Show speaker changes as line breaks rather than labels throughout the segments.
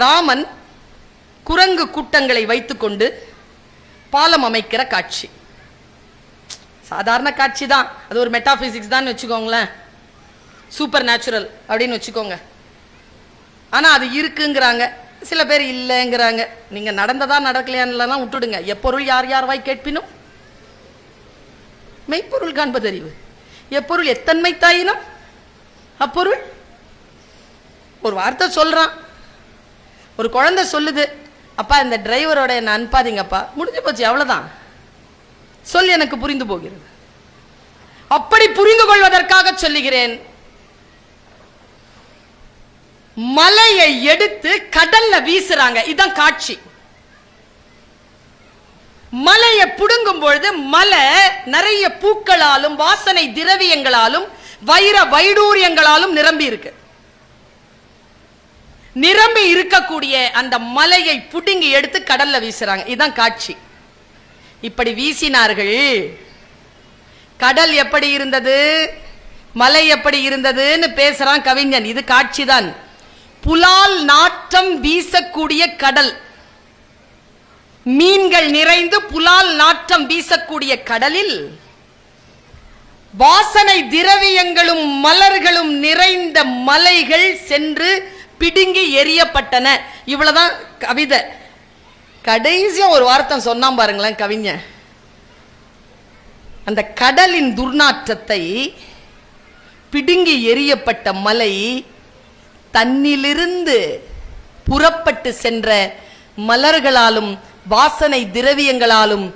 ராமன் குரங்கு கூட்டங்களை வைத்துக்கொண்டு பாலம் அமைக்கிற காட்சி. சாதாரண காட்சி தான். அது ஒரு மெட்டாபிசிக்ஸ் தான் வச்சுக்கோங்களேன். சூப்பர் நேச்சுரல் அப்படின்னு வச்சுக்கோங்க. ஆனால் அது இருக்குங்கிறாங்க. சில பேர் இல்லைங்கிறாங்க. நீங்கள் நடந்ததா நடக்கலையான்லாம் விட்டுடுங்க. எப்பொருள் யார் யார் வாய் கேட்பினும்? மெய்ப்பொருள் காண்பதறிவு. எப்பொருள் எத்தன்மை தாயினும் அப்பொருள் ஒரு வார்த்தை சொல்கிறான் ஒரு குழந்தை சொல்லுது அப்பா இந்த டிரைவரோட என்ன அனுப்பாதீங்கப்பா. முடிஞ்சு போச்சு அவ்வளவுதான். சொல் எனக்கு புரிந்து போகிறது. அப்படி புரிந்து கொள்வதற்காக சொல்லுகிறேன். மலையை எடுத்து கடல்ல வீசுறாங்க. இதான் காட்சி. மலையை புடுங்கும் பொழுது மலை நிறைய பூக்களாலும் வாசனை திரவியங்களாலும் வைர வைடூரியங்களாலும் நிரம்பி இருக்கு நிரம்பி இருக்கக்கூடிய அந்த மலையை புடுங்கி எடுத்து கடல்ல வீசுறாங்க. இதுதான் காட்சி. இப்படி வீசினார்கள். கடல் எப்படி இருந்தது? மலை எப்படி இருந்ததுன்னு பேசுறான் கவிஞன். இது காட்சிதான். புலால் நாற்றம் வீசக்கூடிய கடல். மீன்கள் நிறைந்து புலால் நாற்றம் வீசக்கூடிய கடலில் வாசனை திரவியங்களும் மலர்களும் நிறைந்த மலைகள் சென்று பிடுங்கி எரியப்பட்டன இவ்வளவுதான் கவிதை. கடைசியாக ஒரு வார்த்தை சொன்னான் பாருங்களேன் கவிஞன். அந்த கடலின் துர்நாற்றத்தை பிடுங்கி எரியப்பட்ட மலை தன்னிலிருந்து புறப்பட்டு சென்ற மலர்களாலும் வாசனை திரவியங்களாலும்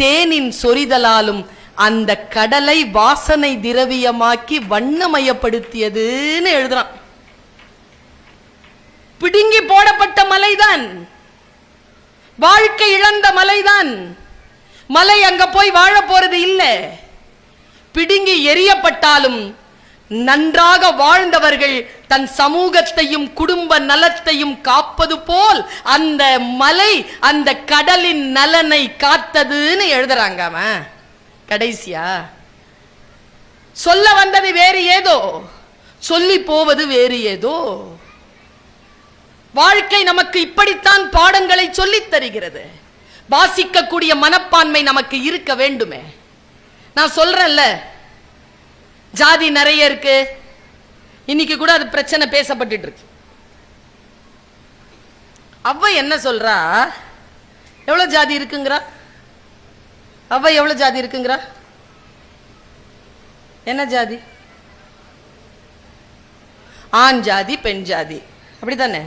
தேனின் சொரிதலாலும் அந்த கடலை வாசனை திரவியமாக்கி வண்ணமயப்படுத்தியதுன்னு எழுதுறான். பிடுங்கி போடப்பட்ட மலைதான். வாழ்க்கை இழந்த மலைதான். மலை அங்க போய் வாழ போறது இல்லை. பிடுங்கி எரியப்பட்டாலும் நன்றாக வாழ்ந்தவர்கள் தன் சமூகத்தையும் குடும்ப நலத்தையும் காப்பது போல் அந்த மலை அந்த கடலின் நலனை காத்ததுன்னு எழுதுறாங்க அவன். கடைசியா. சொல்ல வந்தது வேறு ஏதோ சொல்லி போவது வேறு ஏதோ. வாழ்க்கை நமக்கு இப்படித்தான் பாடங்களை சொல்லித் தருகிறது. வாசிக்கக்கூடிய மனப்பான்மை நமக்கு இருக்க வேண்டுமே. நான் சொல்றேன்ல ஜாதி நிறைய இருக்கு. இன்னைக்கு கூட அது பிரச்சனை பேசப்பட்டு இருக்கு. அவ என்ன சொல்றா? எவ்வளவு ஜாதி இருக்குங்கிறா? அவ எவ்வளவு ஜாதி இருக்குங்கிறா? என்ன ஜாதி? ஆண் ஜாதி பெண் ஜாதி. அப்படித்தானே?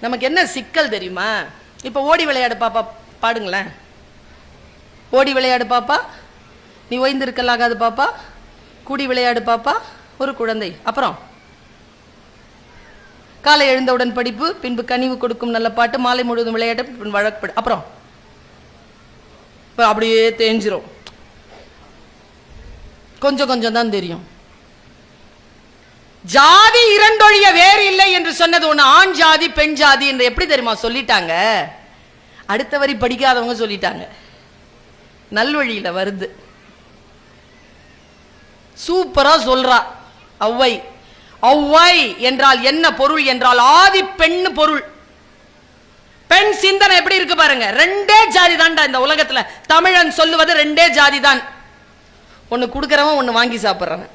நமக்கு என்ன சிக்கல் தெரியுமா? இப்போ ஓடி விளையாடு பாப்பா பாடுங்களேன். ஓடி விளையாடு பாப்பா நீ ஓய்ந்திருக்கலாகாது பாப்பா கூடி விளையாடு பாப்பா ஒரு குழந்தை. அப்புறம்? காலை எழுந்தவுடன் படிப்பு பின்பு கனிவு கொடுக்கும் நல்ல பாட்டு மாலை முழுவதும் விளையாட்டு பின் அப்புறம்? இப்போ அப்படியே தேஞ்சிரும். கொஞ்சம் கொஞ்சம் தான் தெரியும். ஜாதி இரண்டொழிய வேறு இல்லை என்று சொன்னது ஒன்று ஆண் ஜாதி பெண் ஜாதி என்று எப்படி தெரியுமா சொல்லிட்டாங்க? அடுத்த வரி படிக்காதவங்க சொல்லிட்டாங்க. நல்வழியில வருது. சூப்பரா சொல்றா ஔவை ஒளவை என்றால் என்ன பொருள் என்றால் ஆதி பெண் பொருள். பெண் சிந்தனை எப்படி இருக்கு பாருங்க ரெண்டே ஜாதி தான்டா இந்த உலகத்துல. தமிழன் சொல்லுவது ரெண்டே ஜாதி தான் ஒன்னு கொடுக்கறவன் ஒன்னு வாங்கி சாப்பிடுறவன்.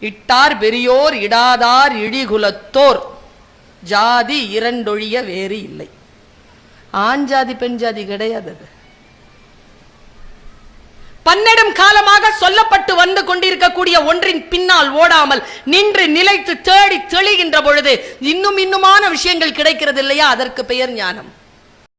இட்டார் பெரியோர் இடாதார் இழிகுலத்தோர். ஜாதி இரண்டொழிய வேறு இல்லை. ஆண் ஜாதி பெண் ஜாதி கிடையாது அது. பன்னெடும் காலமாக சொல்லப்பட்டு வந்து கொண்டிருக்கக்கூடிய ஒன்றின் பின்னால் ஓடாமல் நின்று நிலைத்து தேடி தெளிகின்ற பொழுது இன்னும் இன்னுமான விஷயங்கள் கிடைக்கிறது இல்லையா அதற்கு பெயர் ஞானம்.